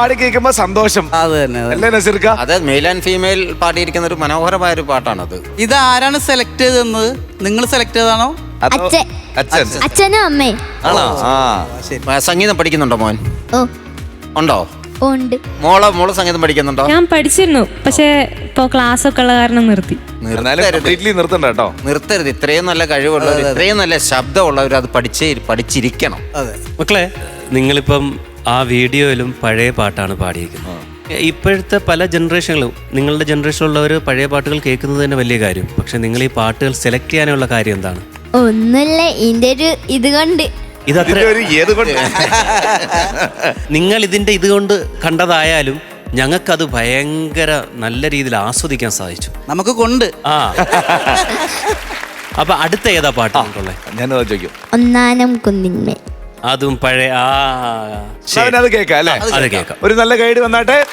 പാടി കേൾക്കുമ്പോ സന്തോഷം. അത് തന്നെ അതെ അല്ലേ നസീർക്ക? അത് മെയിൽ ആൻഡ് ഫീമെയിൽ പാടിയിരിക്കുന്ന ഒരു മനോഹരമായ ഒരു പാട്ടാണ് അത് ഇത് ആരാണ് സെലക്ട് ചെയ്തെന്ന് നിങ്ങൾ സെലക്ട് ചെയ്താണോ അതോ അച്ഛൻ. അച്ഛൻ. അച്ഛനും അമ്മേ ആണോ? ആ സംഗീതം പഠിക്കുന്നുണ്ടോ മോൻ? ഓ. ഉണ്ടോ? ഉണ്ട്. മോൾ മോൾ സംഗീതം പഠിക്കുന്നുണ്ടോ? ഞാൻ പഠിച്ചിരുന്നു പക്ഷേ ഇപ്പോൾ ക്ലാസ് ഒക്കെ ഉള്ള കാരണം നിർത്തി. എന്നാലും നിർത്തരുത് കംപ്ലീറ്റ്ലി നിർത്തണ്ട കേട്ടോ. നിർത്തരുത്. ഇത്രയും നല്ല കഴിവുള്ളവർ ഇത്രയും നല്ല ശബ്ദമുള്ളവർ അത് പഠിച്ചേ പഠിച്ചിരിക്കണം. അതെ. മക്കളെ നിങ്ങളിപ്പം ആ വീഡിയോയിലും പഴയ പാട്ടാണ് പാടിയിരിക്കുന്നത്. ഇപ്പോഴത്തെ പല ജനറേഷനുകളും നിങ്ങളുടെ ജനറേഷനിലുള്ളവർ പഴയ പാട്ടുകൾ കേൾക്കുന്നത് തന്നെ വലിയ കാര്യം. പക്ഷെ നിങ്ങൾ ഈ പാട്ടുകൾ സെലക്ട് ചെയ്യാനുള്ള കാര്യം എന്താണ്? ഒന്നുമില്ല ഇതിന്റെ ഒരു ഇത് കൊണ്ട്. ഇതത്ര നിങ്ങൾ ഇതിന്റെ ഇതുകൊണ്ട് കണ്ടതായാലും ഞങ്ങൾക്കത് ഭയങ്കര നല്ല രീതിയിൽ ആസ്വദിക്കാൻ സാധിച്ചു. നമുക്ക് കൊണ്ട്. ആ. അപ്പൊ അടുത്ത ഏതാ പാട്ടാണുള്ളത് ഞാൻ ചോദിക്കും. ഒന്നാനം കുന്നിന്മേൽ. അതും പഴയ ആ ശരി. അവനത് കേൾക്കാം അല്ലേ? അത് കേൾക്കാം. ഒരു നല്ല ഗൈഡ് വന്നാട്ടെ.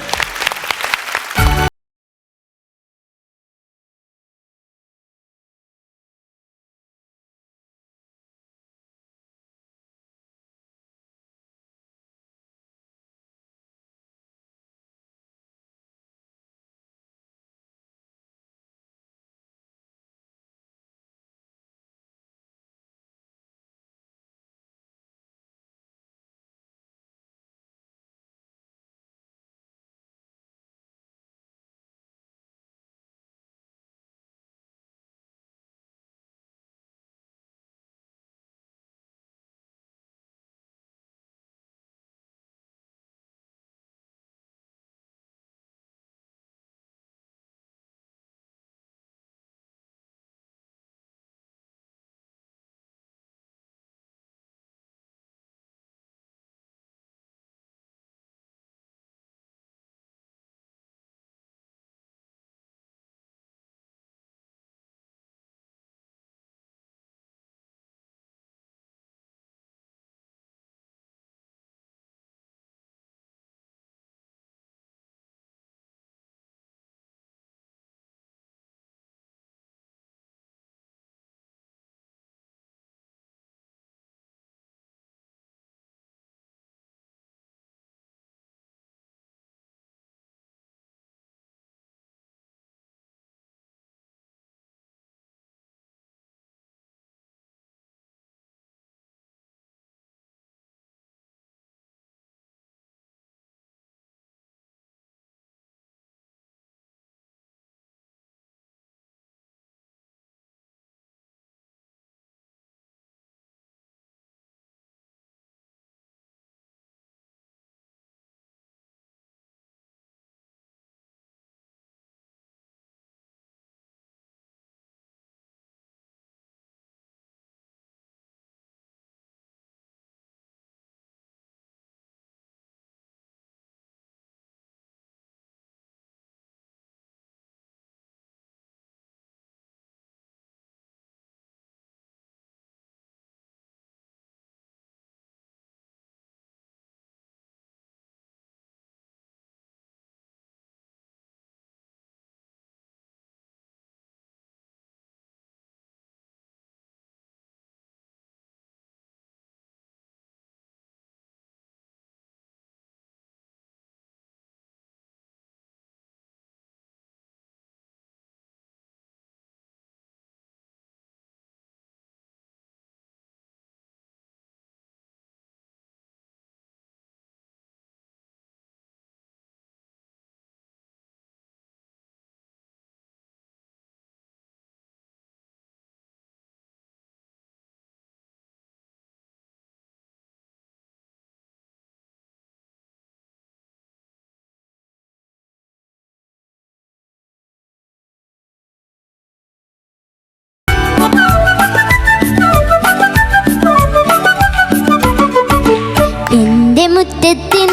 de ti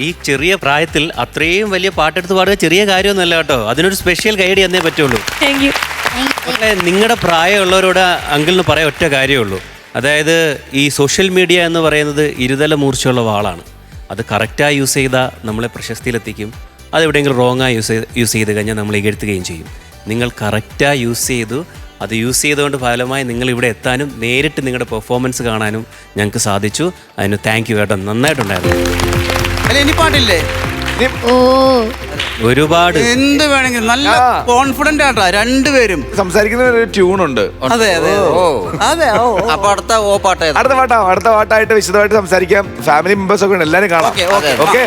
ഈ ചെറിയ പ്രായത്തിൽ അത്രയും വലിയ പാട്ടെടുത്ത് പാടുക ചെറിയ കാര്യമൊന്നുമല്ല കേട്ടോ. അതിനൊരു സ്പെഷ്യൽ ഗൈഡ് തന്നേ പറ്റുള്ളൂ. നിങ്ങളുടെ പ്രായമുള്ളവരോട് അങ്കിളിന് പറയാൻ ഒറ്റ കാര്യമേ ഉള്ളൂ അതായത് ഈ സോഷ്യൽ മീഡിയ എന്ന് പറയുന്നത് ഇരുതല മൂർച്ചയുള്ള വാളാണ്. അത് കറക്റ്റായി യൂസ് ചെയ്താൽ നമ്മളെ പ്രശസ്തിയിലെത്തിക്കും. അത് എവിടെയെങ്കിലും റോങ്ങായി യൂസ് ചെയ്ത് യൂസ് ചെയ്ത് കഴിഞ്ഞാൽ നമ്മൾ ഇകഴ്ത്തുകയും ചെയ്യും. നിങ്ങൾ കറക്റ്റായി യൂസ് ചെയ്തു അത് യൂസ് ചെയ്തുകൊണ്ട് ഫലമായി നിങ്ങൾ ഇവിടെ എത്താനും നേരിട്ട് നിങ്ങളുടെ പെർഫോമൻസ് കാണാനും ഞങ്ങൾക്ക് സാധിച്ചു. അതിന് താങ്ക് യു കേട്ടോ നന്നായിട്ടുണ്ടായിരുന്നു. അല്ല ഇനി പാട്ടില്ലേ ഓ. ഒരുപാട്. എന്ത് വേണമെങ്കിലും നല്ല. കോൺഫിഡന്റ് ആട്ടാ രണ്ടുപേരും സംസാരിക്കുന്ന ഒരു ട്യൂൺ ഉണ്ട്. അതെ അതെ. ഓ. അതെ. അപ്പൊ അടുത്ത ഓ പാട്ട് അടുത്ത പാട്ടാ അടുത്ത പാട്ടായിട്ട് വിശദമായിട്ട് സംസാരിക്കാം. ഫാമിലി മെമ്പേഴ്സ് ഒക്കെ ഉണ്ട് എല്ലാരും കാണാം. ഓക്കേ,